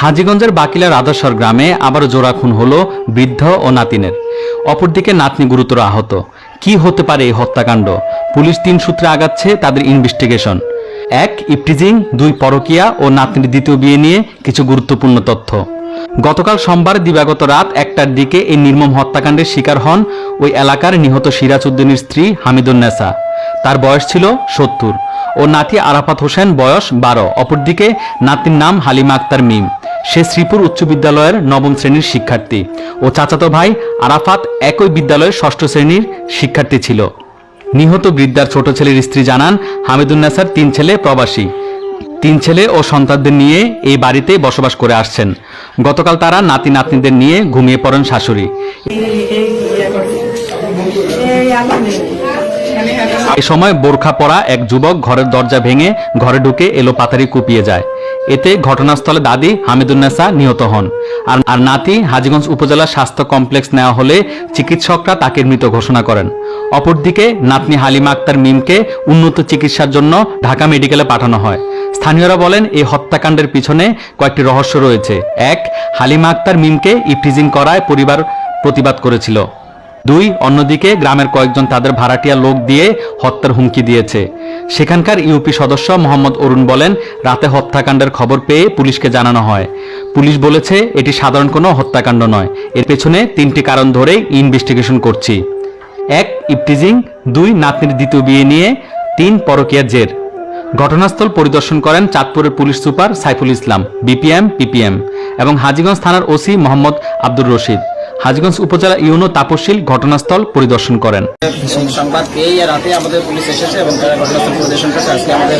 হাজীগঞ্জের বাকিলা রাধাসর গ্রামে আবার জোড়া খুন হলো বৃদ্ধ ও নাতিনের। অপরদিকে নাতনি গুরুতর আহত। কি হতে পারে এই হত্যাকাণ্ড? পুলিশ তিন সূত্রে আগাচ্ছে তাদের ইনভেস্টিগেশন। এক, ইপটিজিং, দুই, পরকিয়া ও নাতনির দ্বিতীয় বিয়ে নিয়ে কিছু গুরুত্বপূর্ণ তথ্য। গতকাল সোমবার দিবাগত রাত একটার দিকে এই নির্মম হত্যাকাণ্ডের শিকার হন ওই এলাকার নিহত সিরাজ উদ্দিনের স্ত্রী হামিদুন্নেসা তার বয়স ছিল সত্তর। ও নাতি আরাফাত হোসেন বয়স বারো। অপরদিকে নাতির নাম হালিমা আক্তার মিম। সে শ্রীপুর উচ্চ বিদ্যালয়ের নবম শ্রেণির শিক্ষার্থী ও চাচাতো ভাই আরাফাত একই বিদ্যালয়ের ষষ্ঠ শ্রেণির শিক্ষার্থী ছিল। নিহত বৃদ্ধার ছোট ছেলের স্ত্রী জানান হামিদুন্নাসার তিন ছেলে প্রবাসী। তিন ছেলে ও সন্তানদের নিয়ে এই বাড়িতে বসবাস করে আসছেন। গতকাল তারা নাতি নাতনিদের নিয়ে ঘুমিয়ে পড়েন শাশুড়ি। এ সময় বোরখা পরা এক যুবক ঘরের দরজা ভেঙে ঘরে ঢুকে এলো পাতারি কুপিয়ে যায়। এতে ঘটনাস্থলে দাদি হামিদুন্নেসা নিহত হন। আর আর নাতি হাজিগঞ্জ উপজেলা স্বাস্থ্য কমপ্লেক্স নেওয়া হলে চিকিৎসকরা তাকে মৃত ঘোষণা করেন। অপরদিকে নাতনি হালিমা আক্তার মিমকে উন্নত চিকিৎসার জন্য ঢাকা মেডিকেলে পাঠানো হয়। স্থানীয়রা বলেন, এই হত্যাকাণ্ডের পিছনে কয়েকটি রহস্য রয়েছে। এক, হালিমা আক্তার মিমকে ইফটিজিং করায় পরিবার প্রতিবাদ করেছিল। দুই, অন্যদিকে গ্রামের কয়েকজন তাদের ভাড়াটিয়া লোক দিয়ে হত্যার হুমকি দিয়েছে। সেখানকার ইউপি সদস্য মোহাম্মদ অরুণ বলেন, রাতে হত্যাকাণ্ডের খবর পেয়ে পুলিশকে জানানো হয়। পুলিশ বলেছে, এটি সাধারণ কোনো হত্যাকাণ্ড নয়। এর পেছনে তিনটি কারণ ধরেই ইনভেস্টিগেশন করছি। এক, ইপটিজিং। দুই, নাতনির দ্বিতীয় বিয়ে নিয়ে। তিন পরকীয়ার জের। ঘটনাস্থল পরিদর্শন করেন চাঁদপুরের police super Saiful Islam, BPM, PPM এবং হাজীগঞ্জ থানার ওসি মোহাম্মদ আব্দুর রশিদ। হাজীগঞ্জ উপজেলা ইউনো তাপসশীল ঘটনাস্থল পরিদর্শন করেন। সংবাদ। পেয়েই রাতে আমাদের পুলিশ এসেছে এবং তারা ঘটনাস্থল পরিদর্শন করেছে। আজকে আমাদের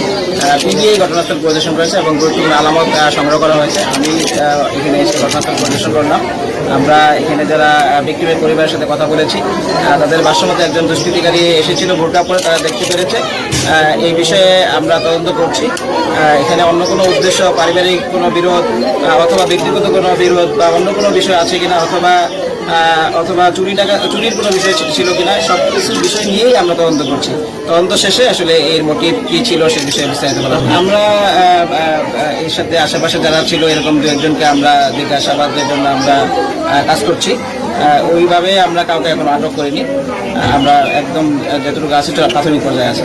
পিডিআই ঘটনাস্থল পরিদর্শন করেছে এবং গুরুত্বপূর্ণ আলামত সংগ্রহ করা হয়েছে। আমি এখানে এসে ঘটনাস্থল পরিদর্শন করলাম। আমরা এখানে যারা ব্যক্তিগত পরিবারের সাথে কথা বলেছি তাদের বাসমতে একজন দুষ্কৃতিকারী এসেছিল বোরকা পরে তারা দেখতে পেরেছে। এই বিষয়ে আমরা তদন্ত করছি। এখানে অন্য কোনো উদ্দেশ্য, পারিবারিক কোনো বিরোধ অথবা ব্যক্তিগত কোনো বিরোধ বা অন্য কোনো বিষয় আছে কিনা, অথবা অথবা চুরি টাকা, চুরির কোনো বিষয় ছিল- কিনা, সব কিছু বিষয় নিয়েই আমরা তদন্ত করছি। তদন্ত শেষে আসলে এর মোটিভ কি ছিল সে বিষয়ে বিস্তারিত বলা আমরা এর সাথে আশেপাশে যারা ছিল, এরকম দু একজনকে আমরা জিজ্ঞাসাবাদের জন্য আমরা কাজ করছি। ওইভাবে আমরা কাউকে এখন আটক করিনি। আমরা একদম যতটুকু আছে প্রাথমিক পর্যায়ে আছে।